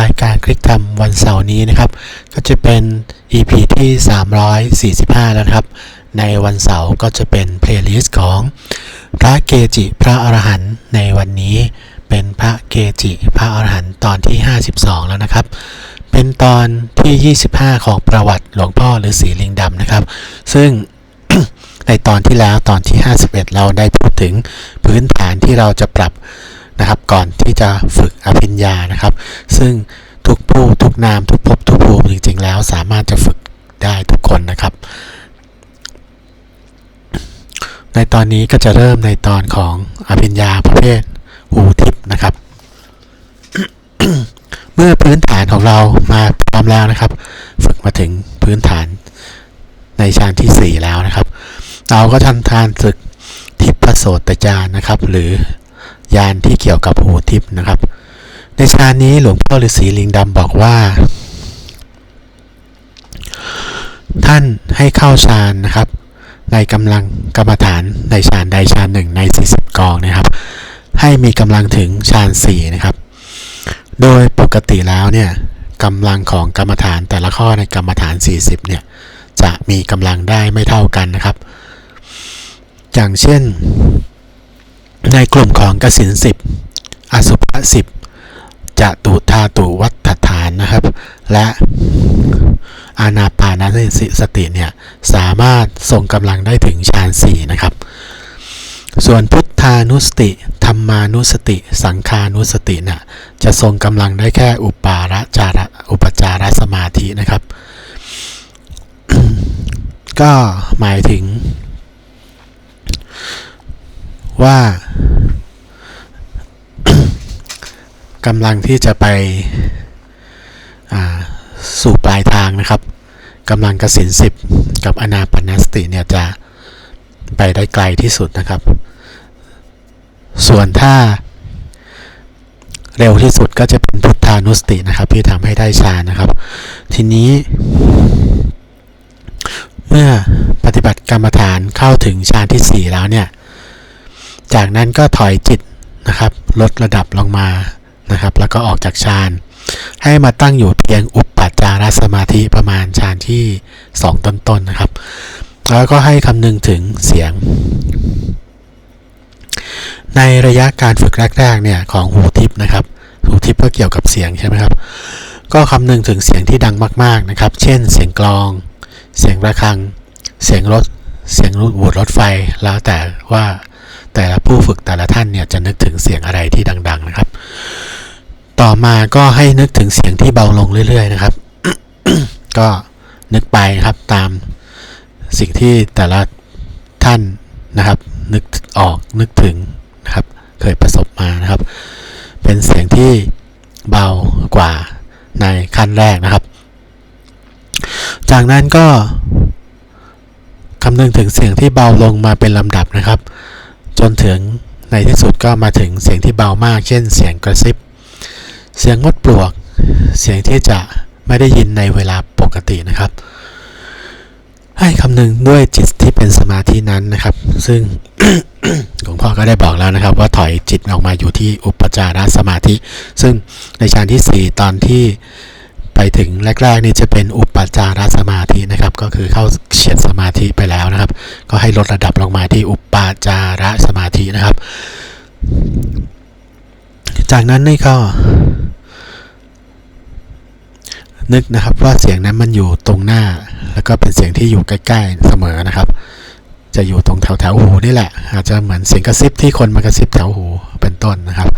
รายการคลิกทำวันเสาร์นี้นะครับ ก็จะเป็น EP ที่ 345 แล้วครับ ในวันเสาร์ก็จะเป็นเพลย์ลิสต์ของพระเกจิพระอรหันต์ในวันนี้เป็นพระเกจิพระอรหันต์ตอนที่ 52 แล้วนะครับ เป็นตอนที่ 25 ของประวัติหลวงพ่อฤาษีลิงดำนะครับ ซึ่งในตอนที่แล้วตอนที่ 51 เราได้พูดถึงพื้นฐานที่เราจะปรับ นะครับ ก่อนที่จะฝึกอภิญญานะครับ ซึ่งทุกผู้ทุกนามทุกภพทุกภูมิจริง ๆ แล้วสามารถจะฝึกได้ทุกคนนะครับ ในตอนนี้ก็จะเริ่มในตอนของอภิญญาประเภทหูทิพนะครับ เมื่อพื้นฐานของเรามาพร้อมแล้วนะครับ ฝึกมาถึงพื้นฐานในฌานที่ 4 แล้วนะครับ เราก็ทำทานฝึกทิพโสตจารนะครับ หรือ ยานที่เกี่ยวกับหูทิพย์นะครับ ในฌานนี้หลวงพ่อฤาษีลิงดำบอกว่า ท่านให้เข้าฌานนะครับ ในกำลังกรรมฐานในฌานใดฌานหนึ่งใน 40 กองนะครับ ให้มีกำลังถึงฌาน4นะครับ โดยปกติแล้วเนี่ยกำลังของกรรมฐานแต่ละข้อในกรรมฐาน 40 เนี่ยจะมีกำลังได้ไม่เท่ากันนะครับ อย่างเช่น ในกลุ่มของกสินสิบอสุภสิบจะตุธาตุวัฏฐานนะครับ และอานาปานสสติเนี่ย สามารถส่งกำลังได้ถึงฌานสี่นะครับ ส่วนพุทธานุสติ ธรรมานุสติ สังคานุสติเนี่ยจะทรงกำลังได้แค่อุปาระจาระอุปจารสมาธินะครับ ก็หมายถึงว่า กำลังที่จะไปสู่ปลายทางนะครับกำลังกสินสิบกับอนาปนสติเนี่ยจะไปได้ไกลที่สุดนะครับ ส่วนถ้าเร็วที่สุดก็จะเป็นพุทธานุสตินะครับ ที่ทำให้ได้ฌานนะครับ ทีนี้ เมื่อปฏิบัติกรรมฐานเข้าถึงฌานที่ 4 แล้วเนี่ย จากนั้นก็ถอยจิตนะครับ ลดระดับลงมา นะครับ แล้วก็ออกจากฌานให้มาตั้งอยู่เพียงอุปปัจจารสมาธิประมาณฌานที่ 2 ต้นๆนนะครับ แล้วก็ให้คำนึงถึงเสียง ในระยะการฝึกแรกๆเนี่ยของหูทิพนะครับหูทิพก็เกี่ยวกับเสียงใช่ไหมครับ ก็คำนึงถึงเสียงที่ดังมากๆนะครับ เช่น เสียงกลอง เสียงระฆัง เสียงรถ เสียงวูดรถไฟ แล้วแต่ว่าแต่ละผู้ฝึกแต่ละท่านเนี่ยจะนึกถึงเสียงอะไรที่ดัง ๆ นะครับ ต่อมาก็ให้นึกถึงเสียงที่เบาลงเรื่อย ๆ นะครับ ก็นึกไปนะครับตามสิ่งที่แต่ละท่านนะครับ นึกออกนึกถึงนะครับ เคยประสบมานะครับ เป็นเสียงที่เบากว่าในขั้นแรกนะครับ จากนั้นก็คำนึงถึงเสียงที่เบาลงมาเป็นลำดับนะครับ จนถึงในที่สุดก็มาถึงเสียงที่เบามาก เช่น เสียงกระซิบ เสียงงดปลวก เสียงที่จะไม่ได้ยินในเวลาปกตินะครับ ให้คำนึงด้วยจิตที่เป็นสมาธินั้นนะครับ ซึ่งหลวงพ่อก็ได้บอกแล้วนะครับ ว่าถอยจิตออกมาอยู่ที่อุปจารสมาธิ ซึ่งในฌานที่ 4 ตอนที่ไปถึงแรกๆนี่จะเป็นอุปจารสมาธินะครับ ก็คือเข้าเฉียดสมาธิไปแล้วนะครับ ก็ให้ลดระดับลงมาที่อุปจารสมาธินะครับ จากนั้นนี่ก็ นึกนะครับว่าเสียงนั้นมันอยู่ตรงหน้า แล้วก็เป็นเสียงที่อยู่ใกล้ๆเสมอนะครับ จะอยู่ตรงแถวแถวหูนี่แหละ อาจจะเหมือนเสียงกระซิบที่คนมากระซิบแถวหูเป็นต้นนะครับ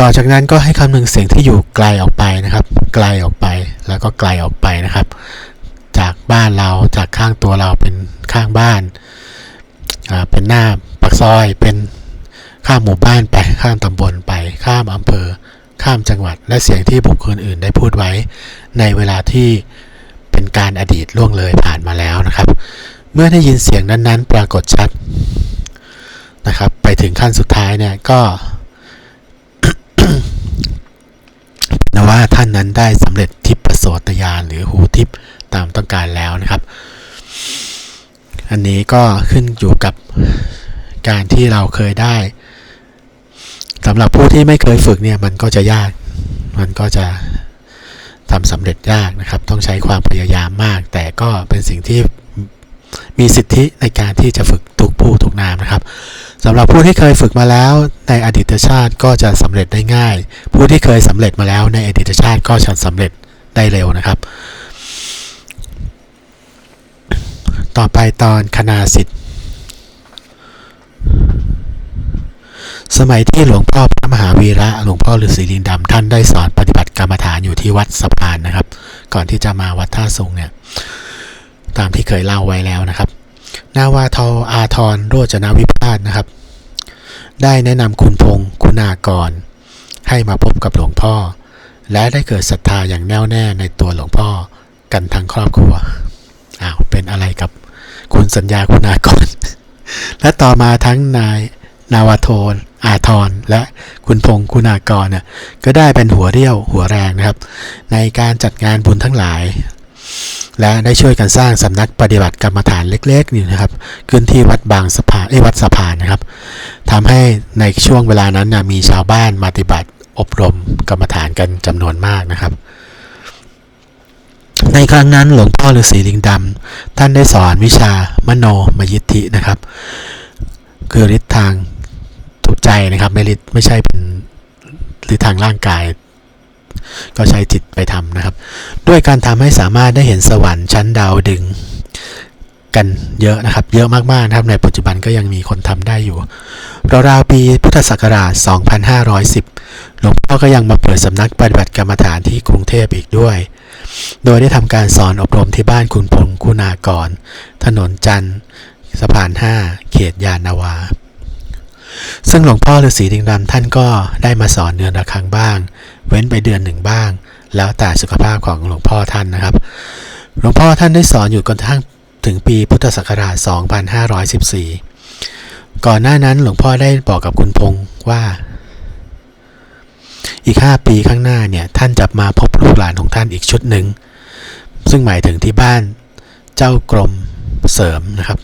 ต่อจากนั้นก็ให้คำนึงเสียงที่อยู่ไกลออกไปนะครับ ไกลออกไปแล้วก็ไกลออกไปนะครับ จากบ้านเราจากข้างตัวเราเป็นข้างบ้านเป็นหน้าปากซอยเป็นข้ามหมู่บ้านไปข้ามตำบลไปข้ามอำเภอ ข้ามจังหวัด และเสียงที่บุคคลอื่นได้พูดไว้ ในเวลาที่เป็นการอดีตล่วงเลยผ่านมาแล้วนะครับ เมื่อได้ยินเสียงนั้นๆ ปรากฏชัดนะครับ ไปถึงขั้นสุดท้ายเนี่ยก็นะว่าท่านนั้นได้สำเร็จทิพประโสตยานหรือหูทิพตามต้องการแล้วนะครับ อันนี้ก็ขึ้นอยู่กับการที่เราเคยได้ สำหรับผู้ที่ไม่เคยฝึกเนี่ยมันก็จะยาก มันก็จะทำสำเร็จยากนะครับ ต้องใช้ความพยายามมาก แต่ก็เป็นสิ่งที่มีสิทธิในการที่จะฝึกทุกผู้ทุกนามนะครับสำหรับผู้ที่เคยฝึกมาแล้วในอดีตชาติก็จะสำเร็จได้ง่าย ผู้ที่เคยสำเร็จมาแล้วในอดีตชาติก็จะสำเร็จได้เร็วนะครับ ต่อไปตอนคณาสิทธิ์ สมัยที่หลวงพ่อพระมหาวีระหลวงพ่อฤาษีลิงดำท่านได้สอนปฏิบัติกรรมฐานอยู่ที่วัดสะพานนะครับ ก่อนที่จะมาวัดท่าสุงเนี่ยตามที่เคยเล่าไว้แล้วนะครับ นาวาทออาทรโรจนวิพาสนะครับ ได้แนะนำคุณพงศ์คุณากร ให้มาพบกับหลวงพ่อ และได้เกิดศรัทธาอย่างแน่วแน่ในตัวหลวงพ่อกันทั้งครอบครัวอ้าวเป็นอะไรกับคุณสัญญาคุณากร และต่อมาทั้งนายนาวาโท อาทรและคุณพงศ์คุณากรเนี่ยก็ได้เป็นหัวเรี่ยวหัวแรงนะครับ ในการจัดงานบุญทั้งหลาย และได้ช่วยกันสร้างสำนักปฏิบัติกรรมฐานเล็กๆนี่นะครับขึ้นที่วัดบางสะพานเอ้วัดสะพานนะครับทำให้ในช่วงเวลานั้นนะมีชาวบ้านมาปฏิบัติอบรมกรรมฐานกันจำนวนมากนะครับในครั้งนั้นหลวงพ่อฤาษีลิงดำท่านได้สอนวิชามโนมยิทธินะครับ คือฤทธิ์ทาง นะครับ ไม่ไม่ใช่เป็นฤทธิ์ทางร่างกาย ก็ใช้จิตไปทำนะครับ ด้วยการทำให้สามารถได้เห็นสวรรค์ชั้นดาวดึงกันเยอะนะครับ เยอะมากๆนะครับในปัจจุบันก็ยังมีคนทำได้อยู่ราวๆปีพุทธศักราช 2510 หลวงพ่อก็ยังมาเปิดสำนักปฏิบัติกรรมฐานที่กรุงเทพอีกด้วย โดยได้ทำการสอนอบรมที่บ้านคุณพงศ์คุณากร ถนนจันทร์สะพาน 5 เขตยานาวา ซึ่งหลวงพ่อฤาษีดิงดำท่านก็ได้มาสอนเดือนละครั้งบ้าง เว้นไปเดือนหนึ่งบ้าง แล้วแต่สุขภาพของหลวงพ่อท่านนะครับ หลวงพ่อท่านได้สอนอยู่จนกระทั่งถึงปีพุทธศักราช 2514 ก่อนหน้านั้นหลวงพ่อได้บอกกับคุณพงศ์ว่า อีก 5 ปีข้างหน้าเนี่ยท่านจะมาพบลูกหลานของท่านอีกชุดหนึ่ง ซึ่งหมายถึงที่บ้านเจ้ากรมเสริมนะครับ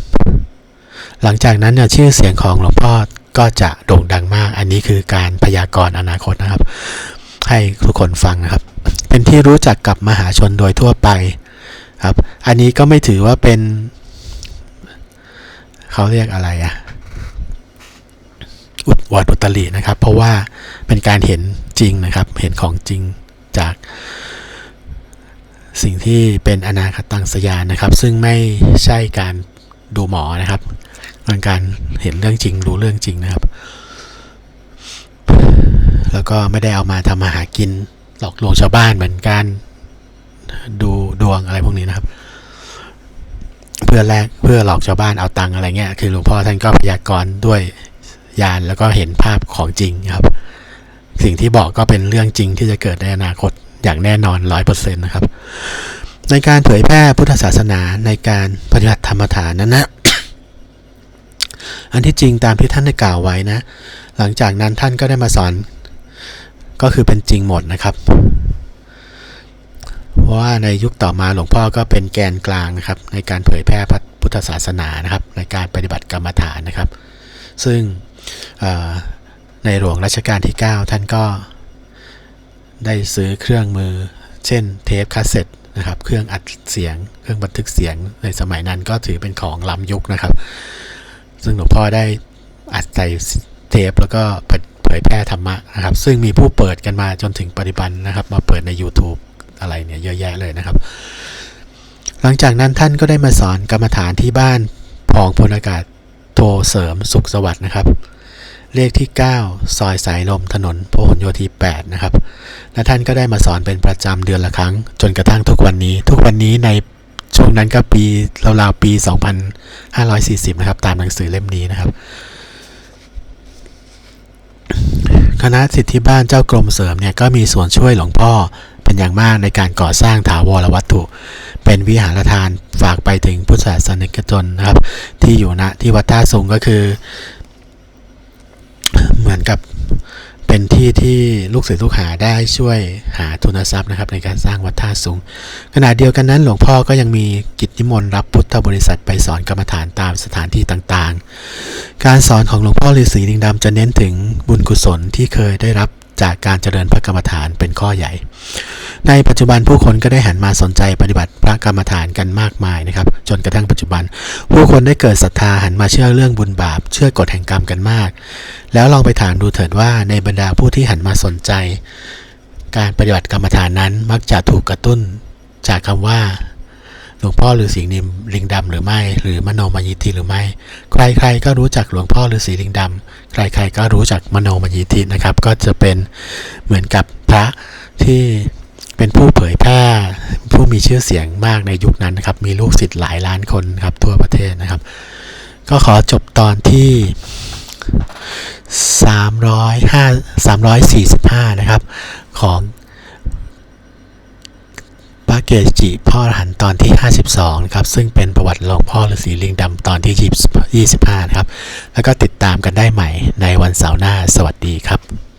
หลังจากนั้นเนี่ยชื่อเสียงของหลวงพ่อ ก็จะโด่งดังมาก อันนี้คือการพยากรณ์อนาคตนะครับ ให้ทุกคนฟังนะครับ เป็นที่รู้จักกับมหาชนโดยทั่วไปครับ อันนี้ก็ไม่ถือว่าเป็นเขาเรียกอะไรอะอุดวอดอุตรินะครับ เพราะว่าเป็นการเห็นจริงนะครับ เห็นของจริงจากสิ่งที่เป็นอนาคตังสยานนะครับ ซึ่งไม่ใช่การดูหมอนะครับ เป็นการเห็นเรื่องจริงรู้เรื่องจริงนะครับ แล้วก็ไม่ได้เอามาทำมาหากินหลอกลวงชาวบ้านเหมือนการดูดวงอะไรพวกนี้นะครับ เพื่อแลกเพื่อหลอกชาวบ้านเอาตังอะไรเงี้ยคือหลวงพ่อท่านก็พยากรณ์ด้วยยานแล้วก็เห็นภาพของจริงครับ สิ่งที่บอกก็เป็นเรื่องจริงที่จะเกิดในอนาคตอย่างแน่นอนร้อยเปอร์เซ็นต์นะครับ ในการเผยแพร่พุทธศาสนาในการปฏิบัติธรรมฐานนั้นนะ อันที่จริงตามที่ท่านได้กล่าวไว้นะ หลังจากนั้นท่านก็ได้มาสอนก็คือเป็นจริงหมดนะครับ เพราะว่าในยุคต่อมาหลวงพ่อก็เป็นแกนกลางนะครับ ในการเผยแพร่พุทธศาสนานะครับ ในการปฏิบัติกรรมฐานนะครับ ซึ่งในหลวงรัชกาลที่ 9 ท่านก็ได้ซื้อเครื่องมือ เช่นเทปคาสเซ็ตนะครับ เครื่องอัดเสียง เครื่องบันทึกเสียงในสมัยนั้นก็ถือเป็นของล้ำยุคนะครับ ซึ่งหลวงพ่อได้อัดใส่เทปแล้วก็เผยแพร่ธรรมะนะครับ ซึ่งมีผู้เปิดกันมาจนถึงปัจจุบันนะครับ มาเปิดใน YouTube อะไรเนี่ยเยอะแยะเลยนะครับ หลังจากนั้นท่านก็ได้มาสอนกรรมฐานที่บ้านพองพลอากาศโทเสริมสุขสวัสดิ์นะครับ เลขที่ 9 ซอยสายลมถนนพหลโยธี8นะครับ และท่านก็ได้มาสอนเป็นประจำเดือนละครั้ง จนกระทั่งทุกวันนี้ ทุกวันนี้ใน ช่วงนั้นก็ปีราวๆปี 2540 นะครับ ตามหนังสือเล่มนี้นะครับ คณะสิทธิบ้านเจ้ากรมเสริมเนี่ยก็มีส่วนช่วยหลวงพ่อเป็นอย่างมากในการก่อสร้างถาวรวัตถุ เป็นวิหารทานฝากไปถึงพุทธศาสนิกชนนะครับ ที่อยู่ณที่วัดท่าสูงก็คือ เหมือนกับ เป็นที่ที่ลูกศิษย์ลูกหาได้ช่วยหาทุนทรัพย์นะครับในการสร้างวัดท่าสูง ขณะเดียวกันนั้นหลวงพ่อก็ยังมีกิจนิมนต์รับพุทธบริษัทไปสอนกรรมฐานตามสถานที่ต่างๆ การสอนของหลวงพ่อฤาษีลิงดำจะเน้นถึงบุญกุศลที่เคยได้รับจากการเจริญพระกรรมฐานเป็นข้อใหญ่ ในปัจจุบันผู้คนก็ได้หันมาสนใจปฏิบัติพระกรรมฐานกันมากมายนะครับ จนกระทั่งปัจจุบัน ผู้คนได้เกิดศรัทธาหันมาเชื่อเรื่องบุญบาป เชื่อกฎแห่งกรรมกันมาก แล้วลองไปถามดูเถิดว่าในบรรดาผู้ที่หันมาสนใจ การปฏิบัติกรรมฐานนั้นมักจะถูกกระตุ้นจากคำว่าหลวงพ่อฤาษีนิมลิงดำหรือไม่ หรือมโนมยิทธิหรือไม่ ใครๆก็รู้จักหลวงพ่อฤาษีลิงดำใครๆก็รู้จักมโนมยิทธินะครับ ก็จะเป็นเหมือนกับพระที่ เป็นผู้เผยแพร่ผู้มีชื่อเสียงมากในยุคนั้นนะครับ มีลูกศิษย์หลายล้านคนครับทั่วประเทศนะครับ ก็ขอจบตอนที่305 345 นะครับ ของพระเกจิพ่อรหันตอนที่ 52 ครับ ซึ่งเป็นประวัติหลวงพ่อฤาษีลิงดำตอนที่ 25 นะครับ แล้วก็ติดตามกันได้ใหม่ในวันเสาร์หน้า สวัสดีครับ